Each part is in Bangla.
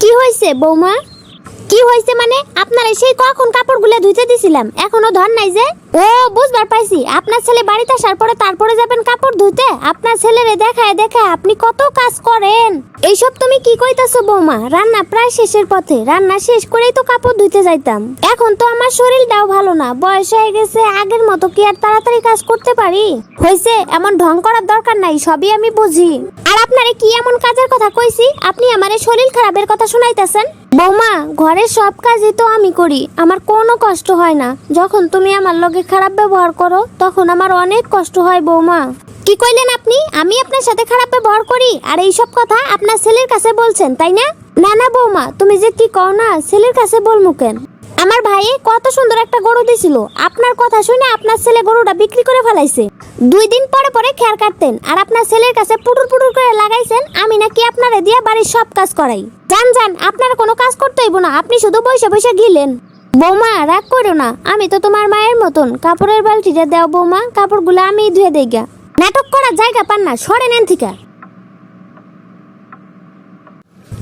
কি হয়েছে, বৌমা? কি হয়েছে মানে? আপনারা সেই কখন কাপড়গুলো ধুইতে দিছিলাম, এখনও ধর নাই যে? ও, বুঝবার পাইছি। আপনার ছেলে বাড়িতে আসার পরে তারপরে যাবেন কাপড় ধুইতে? আপনার ছেলেরে দেখায় দেখায় আপনি কত কাজ করেন। এইসব তুমি কি কইতাছো বৌমা? রান্না প্রায় শেষের পথে। রান্না শেষ করেই তো কাপড় ধুইতে যাইতাম। এখন তো আমার শরীরটাও ভালো না। বয়স হয়ে গেছে, আগের মতো কি আর তাড়াতাড়ি কাজ করতে পারি? হয়েছে এমন ঢং করার দরকার নাই, সবই আমি বুঝি। আর আপনারে কি এমন কাজের কথা কইছি? আপনি আমারে শরীর খারাপের কথা শুনাইতেছেন? বৌমা, ঘরের সব কাজই তো আমি করি। আমার কোনো কষ্ট হয় না। যখন তুমি আমার লগে খারাপ ব্যবহার করো, তখন আমার অনেক কষ্ট হয় বৌমা। কি কইলেন আপনি? আমি আপনার সাথে খারাপ ব্যবহার করি, আর এইসব কথা আপনার ছেলের কাছে বলছেন, তাই না? না না বৌমা, তুমি যে কি কও না, ছেলের কাছে বলমু কেন? আমার ভাইয়ে কত সুন্দর একটা গরু দিছিল, আপনার কথা শুনে আপনার ছেলে গরুটা বিক্রি করে ফেলাইছে। দুই দিন পরে পরে খেয়ার কাটতেন, আর আপনার ছেলের কাছে পুটুর পুটুর করে লাগাইছেন, আমি নাকি আপনারে দিয়ে বাড়ির সব কাজ করাই। যান যান, আপনার কোনো কাজ করতে হইব না, আপনি শুধু বসে বসে গিলেন। বৌমা, রাগ করো না, আমি তো তোমার মায়ের মতন। কাপড়ের বালতিটা দাও বৌমা, কাপড়গুলো আমি ধুয়ে দেই গা নাটক করার জায়গা পান না সরে নেন থিকা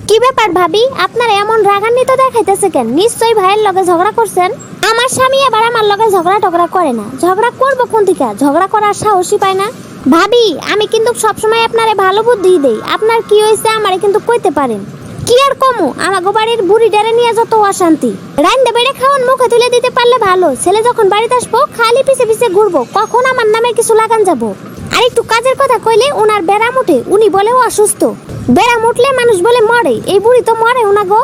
কি ব্যাপার ভাবি, আপনার এমন রাগান্বিত দেখাইতেছে কেন? নিশ্চয়ই ভাইয়ের লগে ঝগড়া করছেন। আমার স্বামী আবার আমার লগে ঝগড়া টগড়া করে না। ঝগড়া করব কোন থেকে ঝগড়া করার সাহসই পায় না। ভাবি, আমি কিন্তু সবসময় আপনারে ভালো বুদ্ধি দেই। আপনার কি হয়েছে আমারে কিন্তু কইতে পারেন। কি আর কমু? আমাগো বাড়ির বুড়ি ডারে নিয়ে যত অশান্তি। রান্দা বেড়ে খাওয়ান মুখে তুলে দিতে পারলে ভালো। ছেলে যখন বাড়িতে আসব, খালি পিছে পিছে ঘুরবো। কখন আমার নামে কিছু লাগান যাব? আর একটু কাজের কথা কইলে ওনার বেড়াম উঠে, উনি বলে অসুস্থ। বেড়াম উঠলে মানুষ বলে মরে। এই বুড়ি তো মরে ওনা গো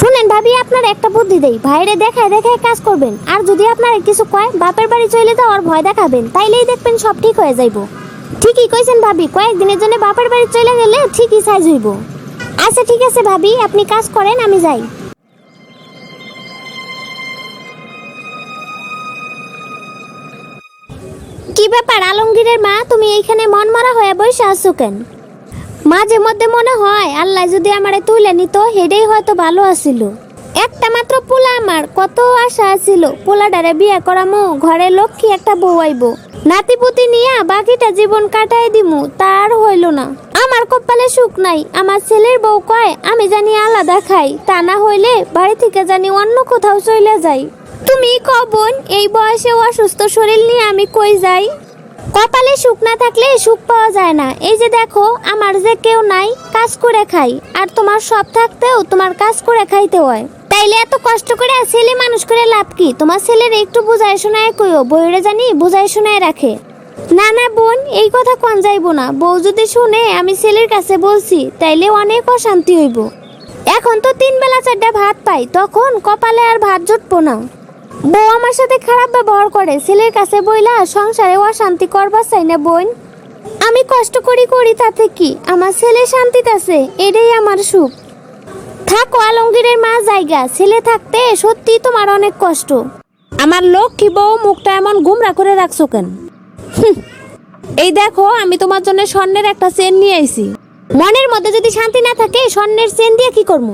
শুনেন ভাবি, আপনার একটা বুদ্ধি দেই। ভাইরে দেখায় দেখায় কাজ করবেন। আর যদি আপনার কিছু কয়, বাপের বাড়ি চলে যাওয়ার ভয় দেখাবেন। তাইলেই দেখবেন সব ঠিক হয়ে যাইবো। ঠিকই কইছেন ভাবি, কয়েকদিনের জন্য বাপের বাড়ি চলে গেলে ঠিকই সাইজ হইব। আচ্ছা ঠিক আছে ভাবি, আপনি কাজ করেন, আমি যাই। কি ব্যাপার, আলমগীরের মা, তুমি এইখানে মন মরা হয়ে বসে আছো কেন? মাঝে মধ্যে মনে হয়, আল্লাহ যদি আমারে তুলে নিত, হেডেই হয়তো ভালো আছিল। একটা মাত্র পোলা আমার, কত আশা আছিল। পোলাডারে বিয়ে করামু, ঘরে লক্ষ্মী একটা বউ আইব। নাতিপুতি নিয়া বাকিটা জীবন কাটাই দিমু, তার হইল না। আমার কপালে সুখ নাই, আমার ছেলের বউ কয়, আমি জানি আলাদা খাই, তা না হইলে বাড়ি থেকে জানি অন্য কোথাও চলে যাই। তুমি কবন এই বয়সে অসুস্থ শরীর নিয়ে আমি কই যাই? কপালে সুখ না থাকলে সুখ পাওয়া যায় না। এই যে দেখো, আমার যে কেউ নাই, কাজ করে খাই। আর তোমার সব থাকতেও তোমার কাজ করে খাইতে হয়। তাইলে এত কষ্ট করে ছেলে মানুষ করে লাভ কি? তোমার ছেলের একটু বুঝায় শোনায় কইও বইরে জানি বুঝায় শোনায় রাখে। না না, বোন, এই কথা কন যাইবো না। বউ যদি শুনে, আমি ছেলের কাছে বলছি, তাইলে অনেক অশান্তি হইব। এখন তো তিন বেলা চারটা ভাত পাই, তখন কপালে আর ভাত জুটবো না। বউ আমার সাথে খারাপ ব্যবহার করে, ছেলের কাছে বইলা সংসারে অশান্তি করবার চাই না, বোন। আমি কষ্ট করি করি তাতে কি? আমার ছেলে শান্তিতে আছে, এটাই আমার সুখ। থাকো, আলমগীরের মা জায়গা। ছেলে থাকতে সত্যি তোমার অনেক কষ্ট। আমার লক্ষ্মী বউ, মুখটা এমন গুমরা করে রাখছো কেন? এই দেখো, আমি তোমার জন্য স্বর্ণের একটা চেন নিয়ে আইছি। মনের মধ্যে যদি শান্তি না থাকে, স্বর্ণের চেন দিয়ে কি করব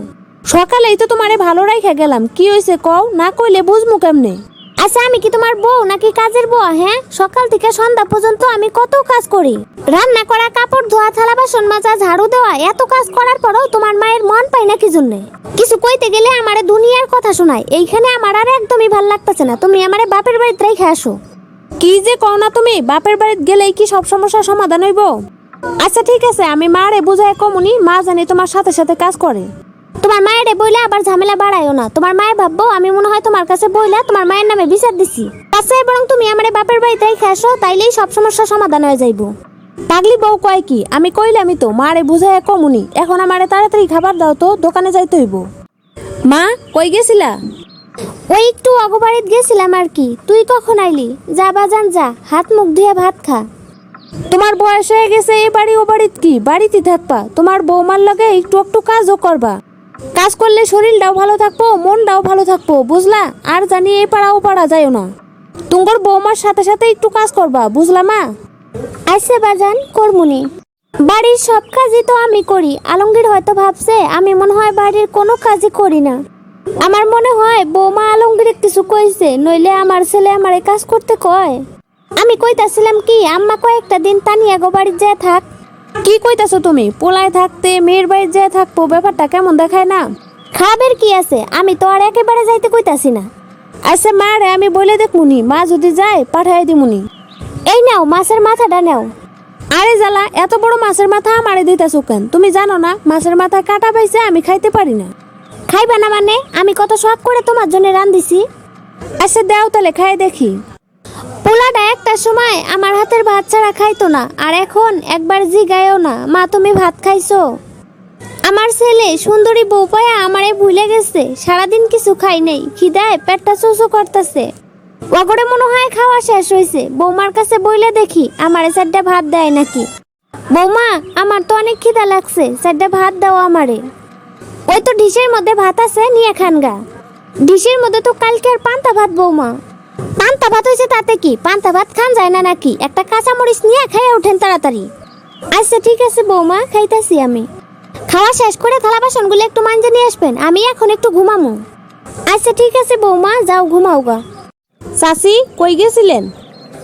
সকালেই তো তোমারে ভালো রাইখা গেলাম। কি হয়েছে কও? না কইলে বুঝমু কেমনে? আচ্ছা আমি কি তোমার বউ নাকি কাজের বউ? হ্যাঁ সকাল থেকে সন্ধ্যা পর্যন্ত আমি কত কাজ করি। রান্না করা কাপড় ধোয়া থালা বাসন মাজা ঝাড়ু দেওয়া এত কাজ করার পরও তোমার মায়ের মন পাই না কি জন্যে? কিছু কইতে গেলে আমারে দুনিয়ার কথা শোনায়। এইখানে আমার আর একদমই ভালো লাগতেছে না। তুমি আমারে বাপের বাড়িতে রেখে আসো। কি যে কও না তুমি? বাপের বাড়িতে গেলেই কি সব সমস্যার সমাধান হইব? আচ্ছা ঠিক আছে। আমি মারে বুঝায় কমুনি। মা জানি তোমার সাথে সাথে কাজ করে। তোমার মায়ের বইলে আবার ঝামেলা বাড়ায়ও না। তোমার মায়ের ভাববো, আমি মনে হয় তোমার কাছে বইলা তোমার মায়ের নামে বিচার দিছি। আচ্ছা বরং তুমি আমার বাপের বাড়িতে রেখে আসো, তাইলেই সব সমস্যার সমাধান হয়ে যাইবো। পাগলি বউ কয় কি, আমি কইলামই তো, মারে বুঝায় কমুনি, এখন আমারে তাড়াতাড়ি খাবার দাও তো, দোকানে যাইতে হইব। মা, কই গেছিলা? ওই একটু অগবাড়িত গেছিলাম আর কি, তুই কখন আইলি? যা বাজান, যা, হাত মুখ ধুয়ে ভাত খা। তোমার বয়স হয়ে গেছে এই বাড়ি ও বাড়িত কি? বাড়িতে থাকবা, তোমার বৌমার লগে একটু একটু কাজও করবা। কাজ করলে শরীরটাও ভালো থাকব, মনটাও ভালো থাকব, বুঝলা? আর জানি এই পাড়া ও পাড়া যাইও না। তোমার বৌমার সাথে সাথে একটু কাজ করবা, বুঝলা মা? আইসে বাজান, করমুনি। বাড়ির সব কাজই তো আমি করি, আলমগীর হয়তো ভাবছে, আমি মনে হয় বাড়ির কোনো কাজই করি না। আমার মনে হয় বৌমা আলমগীর কিছু কইছে, নইলে আমার ছেলে আমারে কাজ করতে কয়। আমি কইতাছিলাম কি, আম্মা কয়েকটা দিন তানিয়া গো বাড়ির যায় থাক কি কইতাছো তুমি? পোলায় থাকতে মেয়ের বাড়ি যেয়ে থাকব ব্যাপারটা কেমন দেখায় না? খাবের কি আছে? আমি তো আর একেবারে যাইতে কইতাছি না। আচ্ছা মা রে আমি বলে দেখমুনি মা যদি যায় পাঠাই দিমুনি এই নাও মাছের মাথাটা নাও। আরে জ্বালা এত বড় মাছের মাথা আমারে দিতেছো কেন? তুমি জানো না মাছের মাথা কাটা পাইছে আমি খাইতে পারি না। খাইবা না মানে? আমি কত শখ করে তোমার জন্য রান্ধিছি। আচ্ছা দাও তাহলে খাই দেখি। পোলাটা একটা সময় আমার হাতের ছাড়া খাইতো না, আর এখন একবার জিগায়ও না। মা, তুমি ভাত খাইছো? আমার ছেলে সুন্দরী বউ পায়া আমারে ভুলে গেছে, সারাদিন কিছু খাই নাই, খিদায় পেটটা চুচু করতেছে। ওগরে মনে হয় খাওয়া শেষ হয়েছে বৌমার কাছে বইলে দেখি আমারে চারটা ভাত দেয় নাকি। বৌমা, আমার তো অনেক খিদা লাগছে, চারটা ভাত দাও আমারে। ওই তো ডিশের মধ্যে ভাত আছে, নিয়ে খান গা। ডিশের মধ্যে তো কালকে আর পান্তা ভাত, বৌমা। পান্তা ভাত হয়েছে তাতে কি? পান্তা ভাত খান যায় না নাকি? একটা কাঁচা মরিচ নিয়ে খাইয়া ওঠেন তাড়াতাড়ি। আচ্ছা ঠিক আছে বৌমা খাইতাছি আমি। খাওয়া শেষ করে থালা বাসনগুলো একটু মাঞ্জে নিয়ে আসবেন আমি এখন একটু ঘুমামু। আচ্ছা ঠিক আছে বৌমা যাও ঘুমাও গা। চাচি কই গেছিলেন?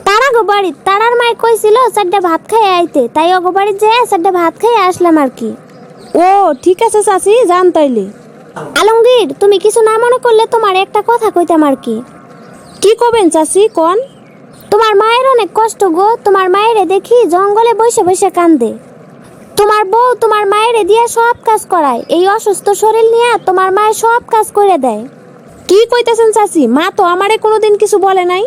তারা গো বাড়ি তারার মায় কইছিল চারটা ভাত খাইয়ে আইতে তাই অগো বাড়ি যে চারটা ভাত খাইয়ে আসলাম আর কি। ও ঠিক আছে চাচি যান তাইলে। আলমগীর তুমি কিছু না মনে করলে তোমার একটা কথা কইতাম আর কি। কি করবেন চাচি, কোন? তোমার মায়ের অনেক কষ্ট গো। তোমার মায়েরে দেখি জঙ্গলে বসে বসে কান্দে। তোমার বউ তোমার মায়েরে দিয়ে সব কাজ করায়। এই অসুস্থ শরীর নিয়ে তোমার মায়ের সব কাজ করে দেয়। কি কইতেছেন চাচি? মা তো আমারে কোনোদিন কিছু বলে নাই।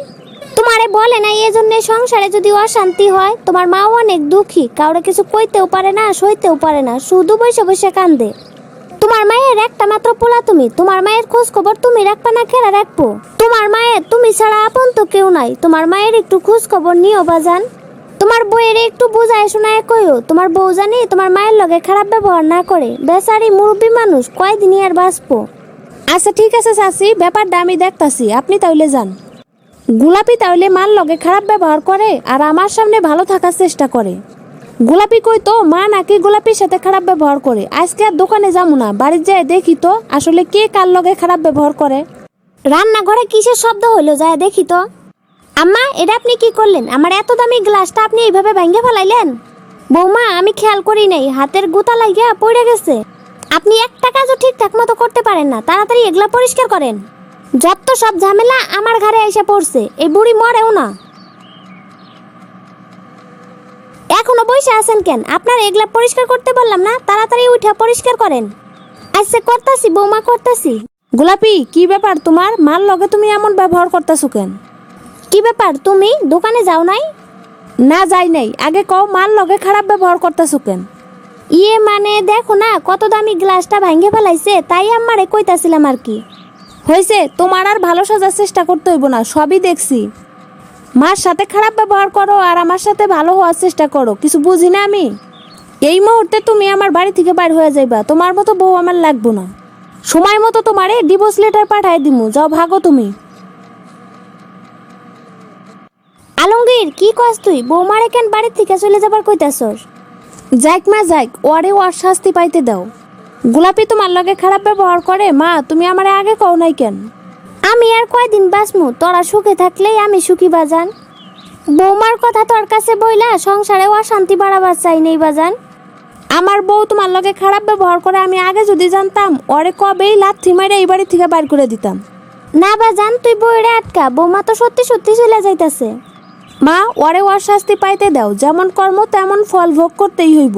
তোমারে বলে না এই জন্য সংসারে যদি অশান্তি হয়, তোমার মাও অনেক দুঃখী। কাউরে কিছু কইতেও পারে না, সইতেও পারে না, শুধু বসে বসে কান্দে। তোমার মায়ের একটা মাত্র পোলা তুমি। তোমার মায়ের খোঁজ খবর তুমি রাখবা না, খেলা রাখব। তোমার মায়ের তুমি ছাড়া আপন তো কেউ নাই। তোমার মায়ের একটু খোঁজ খবর নিও, বাজান। তোমার বউয়ের একটু বোঝায় শোনায় কইও, তোমার বউ জানি তোমার মায়ের লগে খারাপ ব্যবহার না করে। বেচারি মুরব্বী মানুষ কয়দিনই আর বাঁচবো? আচ্ছা ঠিক আছে চাচি, ব্যাপারটা আমি দেখতাছি। আপনি তাহলে যান। গোলাপি তাহলে মার লগে খারাপ ব্যবহার করে আর আমার সামনে ভালো থাকার চেষ্টা করে। গোলাপি কই তো, মা নাকি গোলাপির সাথে খারাপ ব্যবহার করে। আজকে আর দোকানে যাব না বাড়ির যায় দেখি তো আসলে কে কার লগে খারাপ ব্যবহার করে। রান্নাঘরে কিসের শব্দ হলো যায় দেখি তো। আম্মা, এটা আপনি কি করলেন? আমার এত দামি গ্লাসটা আপনি এইভাবে ভেঙে ফেলাইলেন? বৌমা, আমি খেয়াল করি নাই, হাতের গুতা লাগিয়া পড়ে গেছে। আপনি একটা কাজও ঠিকঠাক মতো করতে পারেন না, তাড়াতাড়ি এগুলা পরিষ্কার করেন। যত সব ঝামেলা আমার ঘরে এসে পড়ছে, এই বুড়ি মরেও না। এখনও বসে আছেন কেন? আপনার এগুলা পরিষ্কার করতে বললাম না, তাড়াতাড়ি উঠে পরিষ্কার করেন। আচ্ছা করতাছি, বৌমা, করতাছি। গোলাপি কি ব্যাপার তোমার? মার লগে তুমি এমন ব্যবহার করতেছো কেন? কি ব্যাপার তুমি দোকানে যাও নাই? না যাই নাই। আগে কও মার লগে খারাপ ব্যবহার করতেছো কেন? ইয়ে মানে দেখো না কত দামি গ্লাসটা ভাঙে ফেলাইছে তাই আমারে কইতাছিলাম আর কি। হয়েছে তোমার আর ভালো সাজার চেষ্টা করতে হইব না সবই দেখছি। মার সাথে খারাপ ব্যবহার করো আর আমার সাথে ভালো হওয়ার চেষ্টা করো কিছু বুঝি না আমি? এই মুহূর্তে তুমি আমার বাড়ি থেকে বাইর হয়ে যাইবা তোমার মতো বউ আমার লাগবো না। সময় মতো তোমারে ডিভোর্স লেটার পাঠাই দিমু। যাও, ভাগো তুমি। আলমগীর, কি কস তুই? বৌমারে কেন বাড়ি থেকে চলে যাবার কইতাছস? যাইক মা, যাইক ওরে ওর শাস্তি পাইতে দাও। গোলাপি তোমার লগে খারাপ ব্যবহার করে? মা, তুমি আমারে আগে কও নাই কেন? আমি আর কয়দিন বাঁচমু? তোরা সুখে থাকলেই আমি সুখী বাজান। বৌমার কথা তোর কাছে বইলা সংসারে অশান্তি বাড়াবার চাই নেই বাজান। আমার বউ তোমার লগে খারাপ ব্যবহার করে আমি আগে যদি জানতাম ওরে কবেই লাথি মাইরে এই বাড়ি থেকে বার করে দিতাম। না বা জান তুই বইরে আটকা বৌমা তো সত্যি সত্যি চলে যাইতাছে। মা ওরে ওর শাস্তি পাইতে দাও যেমন কর্ম তেমন ফল ভোগ করতেই হইব।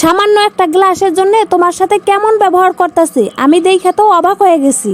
সামান্য একটা গ্লাসের জন্য তোমার সাথে কেমন ব্যবহার করতেছে আমি দেখে তো অবাক হয়ে গেছি।